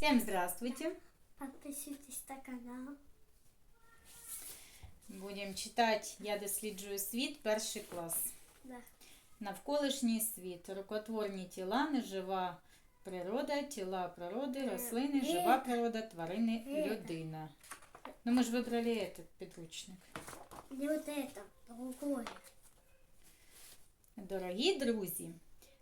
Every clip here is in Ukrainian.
Всем здравствуйте! Подписывайтесь на канал. Будемо читати Я досліджую світ, перший клас. Да. Навколишній світ, рукотворні тіла, нежива природа, тіла природи, рослини, жива природа, тварини, людина. Ну ми ж вибрали этот підручник. Не вот это, другое. Дорогі друзі,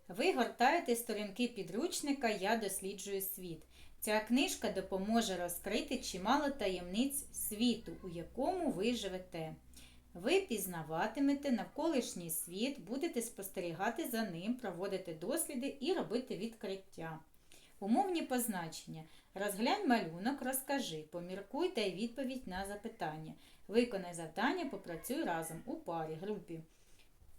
ви гортаєте сторінки підручника Я досліджую світ. Ця книжка допоможе розкрити чимало таємниць світу, у якому ви живете. Ви пізнаватимете навколишній світ, будете спостерігати за ним, проводити досліди і робити відкриття. Умовні позначення. Розглянь малюнок, розкажи, поміркуй дай відповідь на запитання. Виконай завдання, попрацюй разом у парі, групі.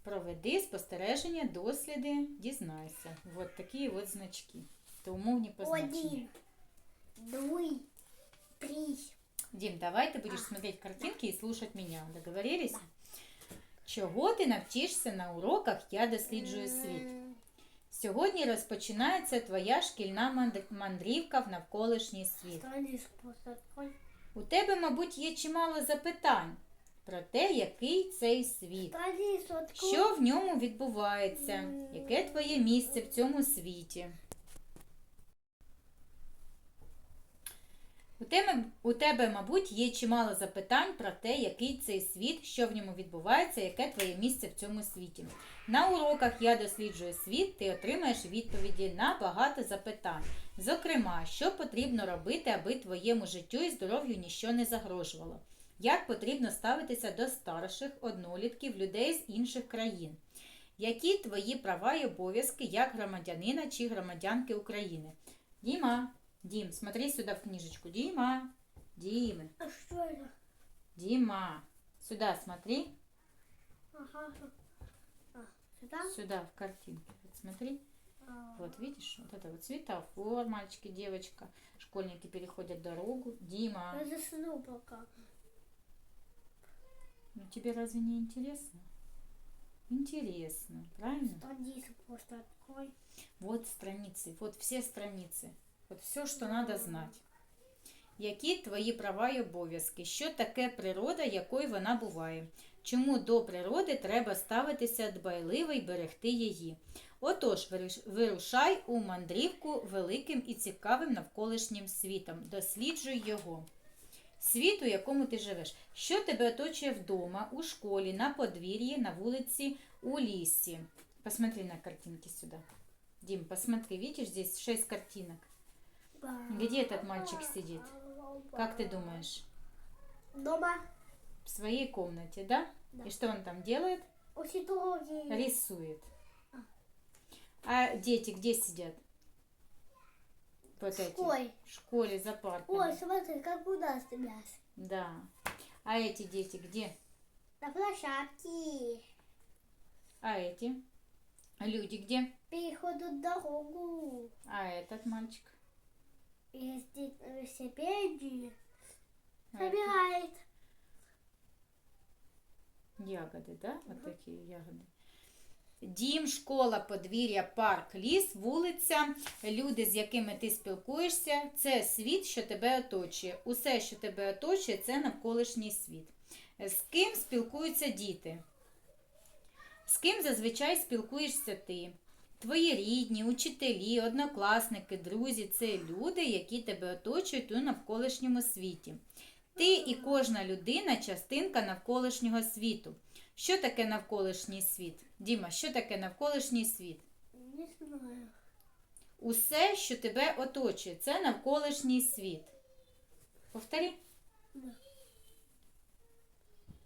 Проведи спостереження, досліди, дізнайся. Вот такі от значки. Це умовні позначення. Двой, три. Дім, давай ти будеш смотреть картинки і слушать мене. Договорились? Чого ти навчишся на уроках Я досліджую світ? Сьогодні розпочинається твоя шкільна мандрівка в навколишній світ. У тебе, мабуть, є чимало запитань про те, який цей світ. Що в ньому відбувається? Яке твоє місце в цьому світі? У тебе, у тебе, мабуть, є чимало запитань про те, який цей світ, що в ньому відбувається, яке твоє місце в цьому світі. На уроках Я досліджую світ, ти отримаєш відповіді на багато запитань. Зокрема, що потрібно робити, аби твоєму життю і здоров'ю ніщо не загрожувало. Як потрібно ставитися до старших, однолітків, людей з інших країн? Які твої права і обов'язки як громадянина чи громадянки України? Діма, Дім, смотри сюди в книжечку. Діма, Діма, А что это? Діма, сюди смотри, Ага. А, сюда? сюди в картинке. Вот смотри, А, вот видишь, вот это вот светофор, мальчики, девочка, школьники переходят дорогу. Дима, Я засну пока. ну тебе разве не интересно? Интересно, правильно? Страничку такой. Вот страницы, вот все страницы. От все, що треба знати. Які твої права і обов'язки? Що таке природа, якою вона буває? Чому до природи треба ставитися дбайливо і берегти її? Отож, вирушай у мандрівку великим і цікавим навколишнім світом. Досліджуй його. Світ, у якому ти живеш. Що тебе оточує вдома, у школі, на подвір'ї, на вулиці, у лісі? Посмотри на картинки сюда. Дим, посмотри, видишь, здесь шесть картинок. Где этот мальчик сидит? Как ты думаешь? Дома. В своей комнате, да? Да. И что он там делает? Рисует. А дети где сидят? Вот эти. Ой. В школе за парком. Ой, смотри, как у нас тебя. Да. А эти дети где? На площадке. А эти? Люди где? Переходу дорогу. А этот мальчик? Ездит на велосипеде. Собирает. Ягоди, да? От такі ягоди. Дім, школа, подвір'я, парк, ліс, вулиця, люди, з якими ти спілкуєшся, це світ, що тебе оточує. Усе, що тебе оточує, це навколишній світ. З ким спілкуються діти? З ким зазвичай спілкуєшся ти? Твої рідні, учителі, однокласники, друзі це люди, які тебе оточують у навколишньому світі. Ти і кожна людина частинка навколишнього світу. Що таке навколишній світ? Діма, що таке навколишній світ? Не знаю. Усе, що тебе оточує, це навколишній світ. Повтори. Да.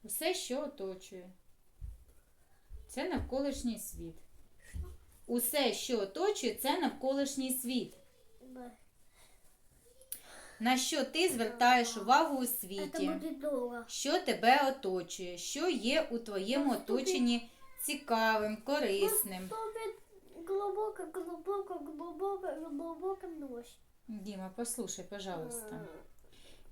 Усе, що оточує. Це навколишній світ. Усе, що оточує, це навколишній світ. На що ти звертаєш увагу у світі? Що тебе оточує? Що є у твоєму оточенні цікавим, корисним? Глубоко, глубоко, глубоко, глубоко ночь. Діма, послухай, пожалуйста.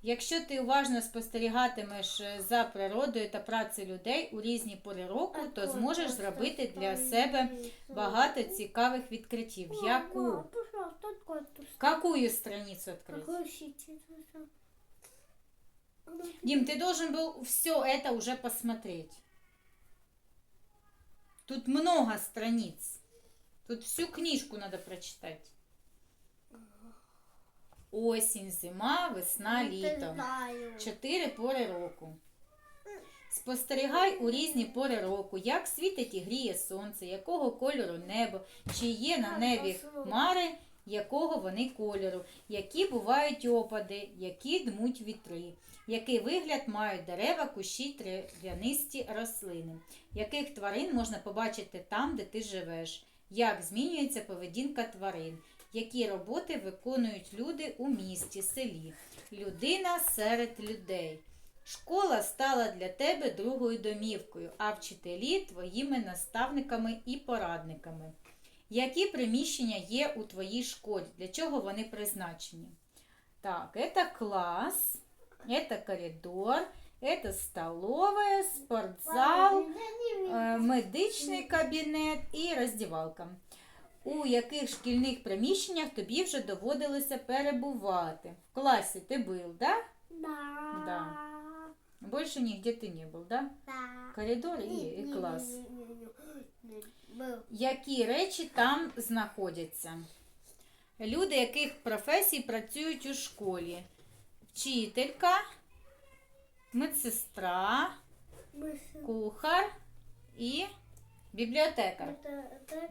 Якщо ти уважно спостерігатимеш е, за природою та працею людей у різні пори року, то зможеш зробити для себе багато цікавих відкриттів. Яку? Мам, пожалуйста, только эту Какую страницу открыть? Какой щитик? Дим, ты должен был все это уже посмотреть. Тут много страниц. Тут всю книжку надо прочитать. Осінь, зима, весна, літо. Чотири пори року. Спостерігай у різні пори року, як світить і гріє сонце, якого кольору небо, чи є на небі хмари, якого вони кольору, які бувають опади, які дмуть вітри, який вигляд мають дерева, кущі, трав'янисті рослини, яких тварин можна побачити там, де ти живеш, як змінюється поведінка тварин, які роботи виконують люди у місті, селі, людина серед людей. Школа стала для тебе другою домівкою, а вчителі твоїми наставниками і порадниками. Які приміщення є у твоїй школі? Для чого вони призначені? Так, це клас, це коридор, це столовая, спортзал, е, медичний кабінет і роздівалка. У яких шкільних приміщеннях тобі вже доводилося перебувати? В класі ти був, да? Да. Да. Больше нигде ты не был, да? Да. Коридор і, і клас. Був. Які речі там знаходяться? Люди, яких професій працюють у школі? Вчителька, медсестра, кухар і бібліотекар. Так.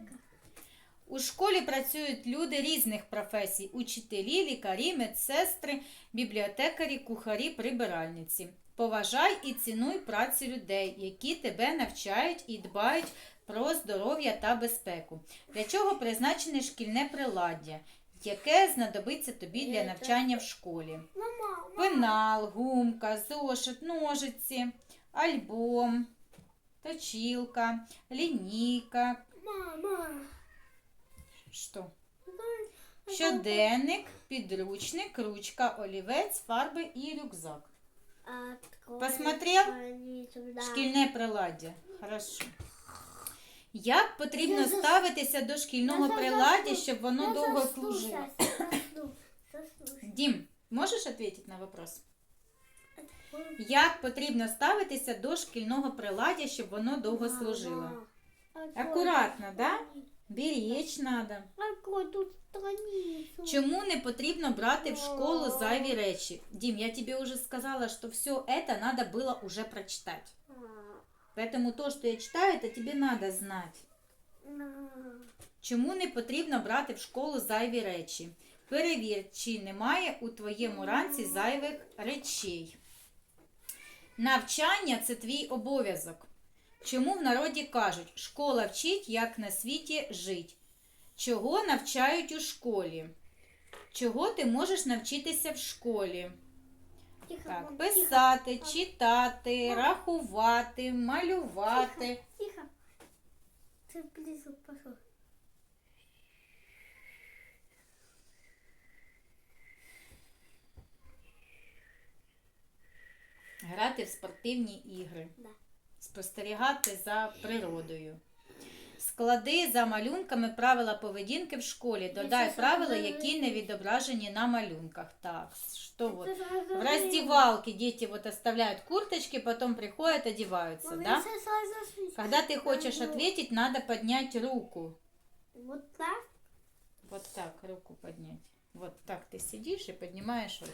У школі працюють люди різних професій: учителі, лікарі, медсестри, бібліотекарі, кухарі, прибиральниці. Поважай і цінуй працю людей, які тебе навчають і дбають про здоров'я та безпеку. Для чого призначене шкільне приладдя, яке знадобиться тобі для навчання в школі? Пенал, гумка, зошит, ножиці, альбом, точилка, лінійка. Мама. Що? Щоденник, підручник, ручка, олівець, фарби і рюкзак. Посмотрел? Шкільне приладдя. Хорошо. Як потрібно ставитися до шкільного приладдя, щоб воно довго служило? Дім, можеш відповісти на вопрос? Як потрібно ставитися до шкільного приладдя, щоб воно довго служило? Акуратно, да? страницу. Беречь надо. Открой тут страницу. Чому не потрібно брати в школу зайві речі? Дім, я тебе уже сказала, что все это надо было уже прочитать. А, Поэтому то, что я читаю, это тебе надо знать. на. Чому не потрібно брати в школу зайві речі? Перевір, чи немає у твоєму ранці зайвих речей. Навчання це твій обов'язок. Чому в народі кажуть, школа вчить, як на світі жить? Чого навчають у школі? Чого ти можеш навчитися в школі? Так, писати, читати, рахувати, малювати. Тихо. Ты близко пошел. Грати в спортивні ігри. Да Спостерігати за природою. Склади за малюнками правила поведінки в школі. Додай щас правила, розберу. які не відображені на малюнках. Так, что вот. Ты сразу В не- раздевалке дети вот оставляют курточки, потом приходят, одеваются, Мам, да? я сейчас разошлись. Когда ты хочешь Ага. ответить, надо поднять руку. Вот так? Вот так, руку поднять. Вот так ты сидишь и поднимаешь руку.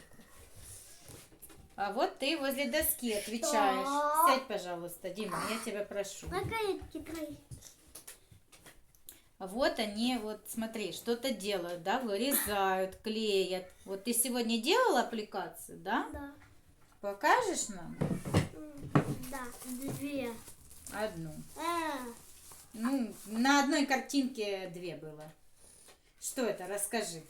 А вот ты возле доски отвечаешь. Что? Сядь, пожалуйста, Дима, я тебя прошу. Вот они, вот смотри, что-то делают, да, вырезают, клеят. Вот ты сегодня делал аппликацию, да? Да. Покажешь нам Да, две. одну? А, Ну, на одной картинке две было. Что это? Расскажи.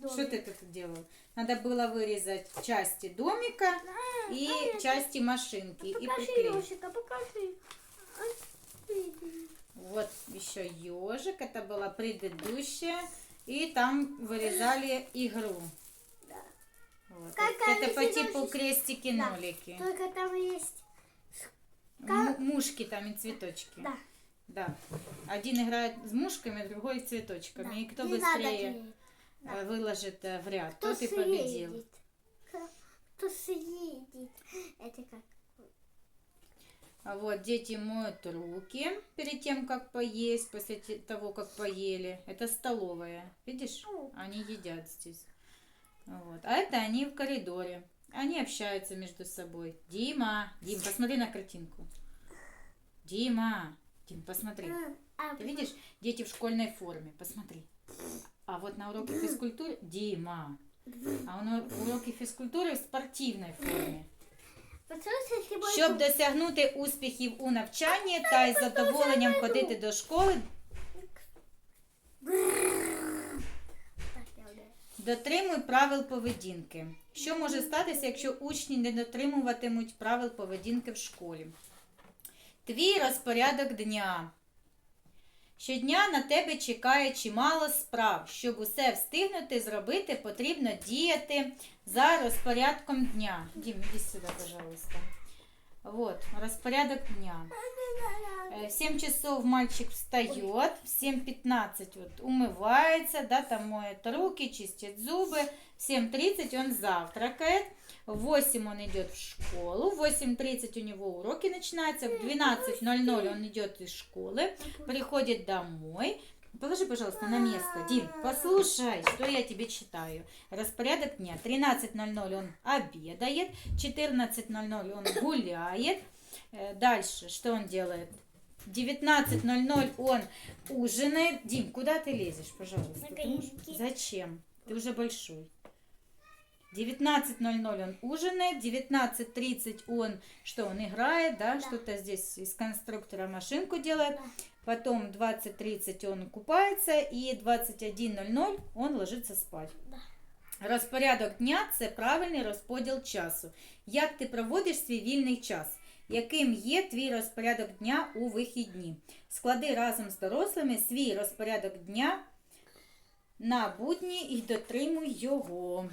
Домик. Что ты тут делал? Надо было вырезать части домика А, и а, части машинки и Покажи. Лешика, покажи. А. Вот еще ежик, это была предыдущая. И там вырезали игру. Да. Вот. Это по типу крестики-нолики. Только там есть. М- мушки там и цветочки. Да. Да. Один играет с мушками, другой с цветочками. да. И кто Не надо быстрее. клеить. Э, выложит э, в ряд, Кто тот и победил. съедет? Кто съедет? Это как? А Вот, дети моют руки перед тем, как поесть, после того, как поели. Это столовая. Видишь? Они едят здесь. Вот. А это они в коридоре. Они общаются между собой. Дима, Дим, посмотри на картинку. Дима, Дим, посмотри. А, Ты видишь, дети в школьной форме. Посмотри. А вот на уроке физкультуры Дима. А на уроке фізкультури в спортивній формі. Щоб досягнути успіхів у навчанні та із задоволенням ходити до школи, дотримуй правил поведінки. Що може статися, якщо учні не дотримуватимуть правил поведінки в школі? Твій розпорядок дня. Щодня на тебе чекає чимало справ. Щоб усе встигнути зробити, потрібно діяти за розпорядком дня. Дім, іди сюди, пожалуйста. Вот, распорядок дня. Э, В 7 часов мальчик встает, в 7.15 вот умывается, да, там моет руки, чистит зубы. В 7.30 он завтракает, в 8 он идет в школу, в 8.30 у него уроки начинаются, в 12.00 он идет из школы, приходит домой. Положи, пожалуйста, на место. Дим, послушай, что я тебе читаю. Распорядок дня. 13.00 он обедает, 14.00 он гуляет. Э, Дальше, что он делает? 19.00 он ужинает. Дим, куда ты лезешь, пожалуйста? Зачем? Ты уже большой. 19.00 он ужинает, 19.30 он, что он играет, да, Да. что-то здесь из конструктора машинку делает. Да. Потом 20.30 он купается и 21.00 он ложиться спать. Да. Розпорядок дня це правильний розподіл часу. Як ти проводиш свій вільний час? Яким є твій розпорядок дня у вихідні? Склади разом з дорослими свій розпорядок дня на будні і дотримуй його.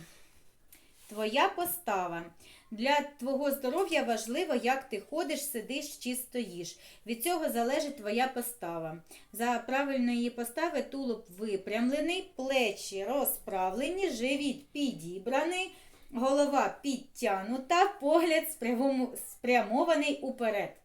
Твоя постава. Для твого здоров'я важливо, як ти ходиш, сидиш чи стоїш. Від цього залежить твоя постава. За правильної постави тулуб випрямлений, плечі розправлені, живіт підібраний, голова підтягнута, погляд спрямований уперед.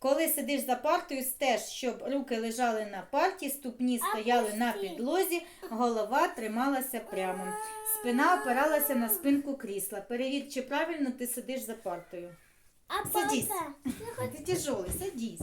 Коли сидиш за партою, стеж, щоб руки лежали на парті, ступні стояли на підлозі, голова трималася прямо. Спина опиралася на спинку крісла. Перевір, чи правильно ти сидиш за партою. Садись. Ти тяжелий, садись.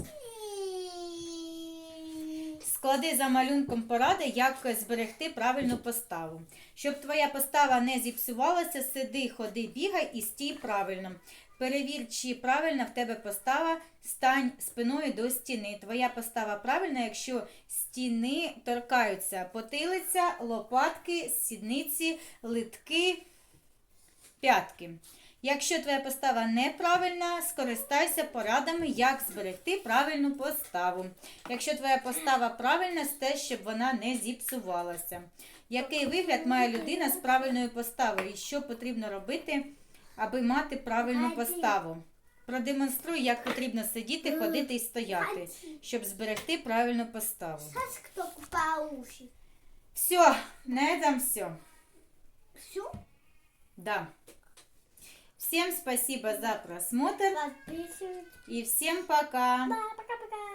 Склади за малюнком поради, як зберегти правильну поставу. Щоб твоя постава не зіпсувалася, сиди, ходи, бігай і стій правильно. Перевір, чи правильна в тебе постава, стань спиною до стіни. Твоя постава правильна, якщо стіни торкаються потилиця, лопатки, сідниці, литки, п'ятки. Якщо твоя постава неправильна, скористайся порадами, як зберегти правильну поставу. Якщо твоя постава правильна, стеж, щоб вона не зіпсувалася. Який вигляд має людина з правильною поставою? І що потрібно робити, аби мати правильну поставу? Продемонструй, як потрібно сидіти, ходити і стояти, щоб зберегти правильну поставу. Сейчас кто? Все, на этом все. Все? Да. Всем спасибо за просмотр Подписывайтесь. и всем пока. Пока-пока.